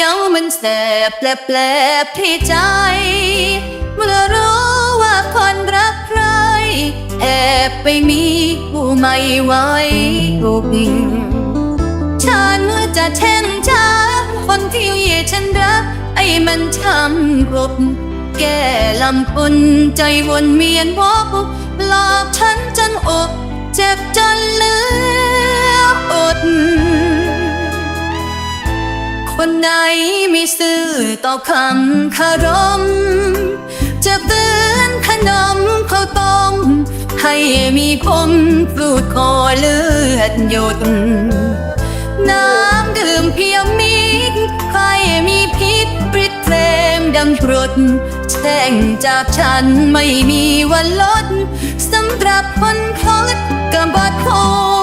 ยวมันแสบแปลบแปลที่ใจ เมื่อรู้ว่าคนรักใคร แอบไปมีผู้ไม่ไหวทุกฉันจะเช่นช้าคนที่ฉันรัก ไอ้มันช้ำกรบแก้ลำพุนใจวนเวียนวกหลอกฉันจนอก เจ็บจนเลืออด ไหนไม่ซื่อต่อคำคารม จะตือนขนมข้าวต้มให้มีคมปลูดคอเลือดหยด น้ำดื่มเพียงมิดใครมีพิษปริดเพลมดังกรดแช่งจากฉันไม่มีวันลดสำหรับคนคลดกำบัดหัว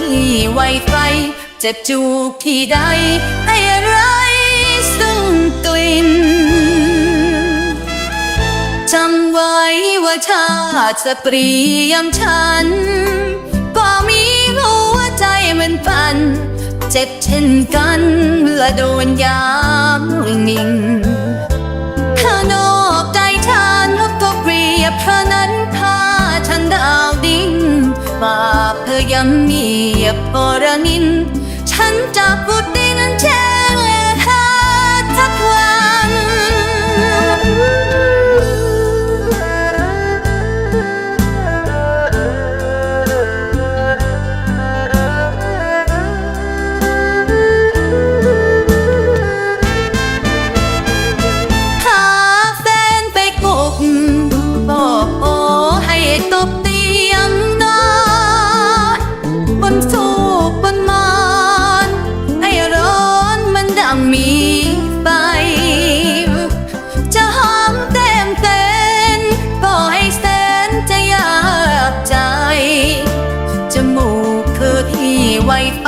ที่ไวไฟ เจ็บจูกที่ใดไอ้ไรซึ่งกลิ่นจำไว้ว่าชาติจะเปรียมฉัน ก็มีหัวใจเหมันปัน เจ็บเช่นกันเมื่อโดนยามนิ่ง ปเธอยังเงียบปรนินฉันจะพูดดินแช่หาทักวัน ไวไฟ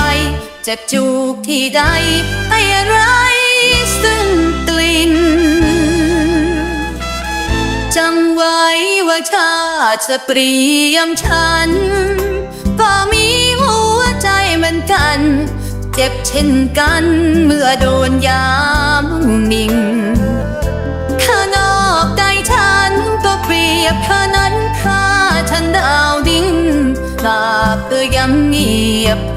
เจ็บจูกที่ใดไอ้อะไรซึ่งกลิ่นจำไว้ว่าชาติจะเปรียมฉัน ก็มีหัวใจเหมือนกัน เจ็บเช่นกันเมื่อโดนยามนิ่งข้านอกใจฉันก็เปรียบเธอนั้นฆ่าฉันดาวดิ้ งบาปเธอยังเงียบพ